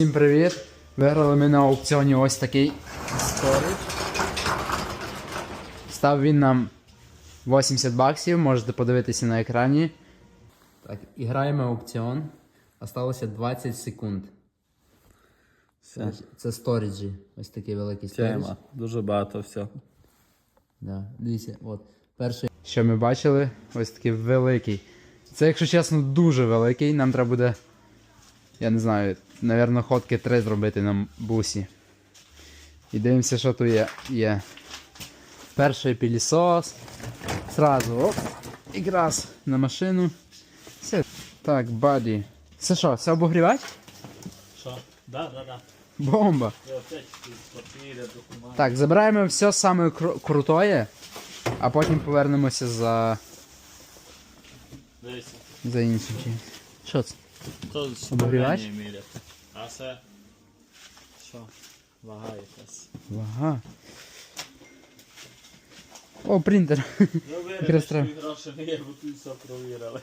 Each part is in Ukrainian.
Всім привіт! Виграли ми на аукціоні ось такий сторіч. Став він нам 80 баксів, можете подивитися на екрані. Так, і граємо аукціон. Осталося 20 секунд. Все. Це сторіджі. Ось такий великий сторідж. Тема. Дуже багато всього. Да. Дивіться, от. Перший, що ми бачили, ось такий великий. Це, якщо чесно, дуже великий. Нам треба буде, я не знаю, напевно, ходки 3 зробити на бусі. І дивимося, що тут є. є. Перший пілісос. Сразу оп. Якраз на машину. Все. Так, баді. Це що, це обогрівач? Що? Да, да, да. Бомба. Так, забираємо все саме кру- крутое, а потім повернемося за, Дивіться. за іншим. Що це? То Обогрівач? міряти. А це... Що? Вага якась. Вага. О, принтер. Ну Якраз що треба. гроші не є, бо тут все провірили.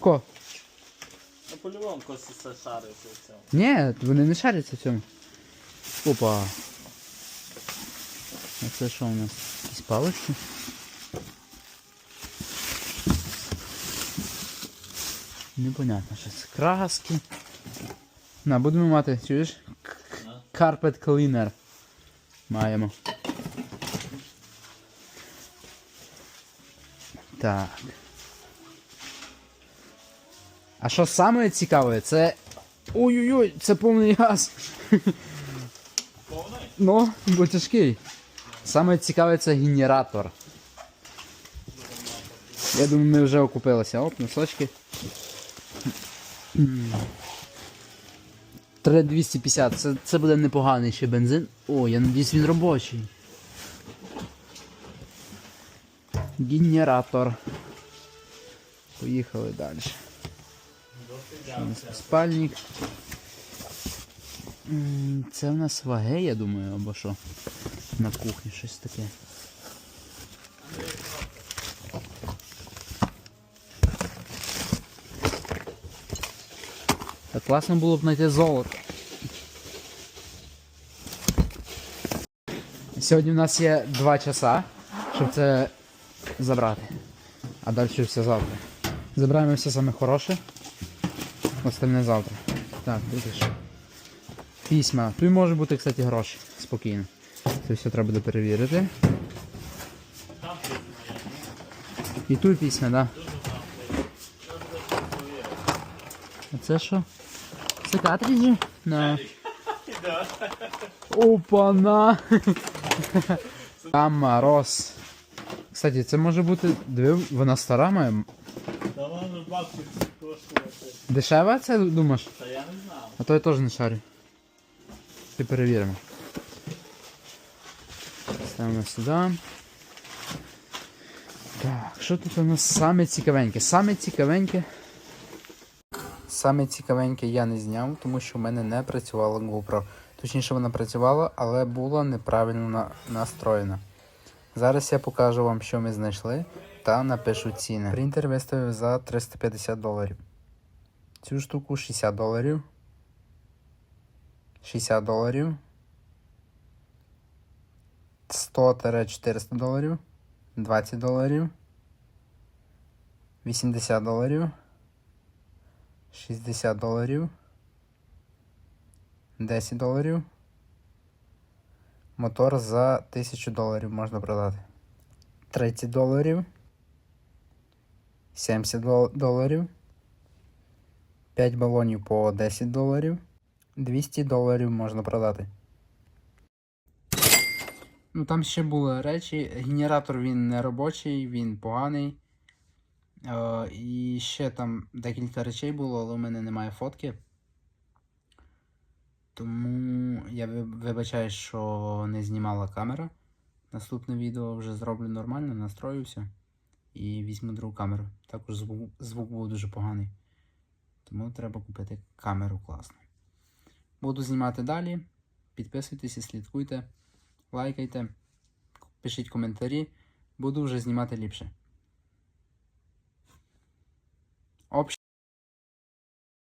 Ко? Ну по-любому когось це шариться в цьому. Ні, вони не шаряться в цьому. Опа. А це що у нас? Якісь палички? Непонятно, що це. Краски. На, будемо мати, чуєш? К- Carpet cleaner. Маємо. Так. А що саме цікаве, це. Ой-ой-ой, це повний газ. Повний? Ну, бо тяжкий. Саме цікаве це генератор. Я думаю, ми вже окупилися. Оп, носочки. 3250, це, це буде непоганий ще бензин. О, я надіюсь він робочий. Генератор. Поїхали далі. Що у нас? Спальник. Це в нас ваге, я думаю, або що. На кухні щось таке. Класно було б знайти золото. Сьогодні в нас є 2 часа, щоб це забрати. А далі все завтра. Забираємо все саме хороше. Остальне завтра. Так, видиш. Письма. Тут може бути, кстати, гроші. Спокійно. Це все треба буде перевірити. І тут письма, так. Да. А це що? Це картриджі? На. Опа-на! Там мороз. Кстати, це може бути. Диви, вона стара має. Та воно бабки коштувати. Дешева це думаєш? Та я не знав. А то я теж не шарю. Ти перевіримо. Ставимо сюди. Так, що тут у нас саме цікавеньке? Саме цікавеньке. Саме цікавеньке я не зняв, тому що в мене не працювала GoPro. Точніше, вона працювала, але була неправильно на- настроєна. Зараз я покажу вам, що ми знайшли, та напишу ціни. Принтер виставив за 350 доларів. Цю штуку 60 доларів. 60 доларів. 100-400 доларів. 20 доларів. 80 доларів. 60 доларів. 10 доларів. Мотор за 1000 доларів можна продати. 30 доларів. 70 доларів. 5 балонів по 10 доларів. 200 доларів можна продати. Ну там ще були речі. Генератор він не робочий, він поганий. Е, і ще там декілька речей було, але у мене немає фотки. Тому я вибачаю, що не знімала камера. Наступне відео вже зроблю нормально, настроюся і візьму другу камеру. Також звук, звук був дуже поганий. Тому треба купити камеру класну. Буду знімати далі. Підписуйтесь, слідкуйте, лайкайте, пишіть коментарі. Буду вже знімати ліпше. Hop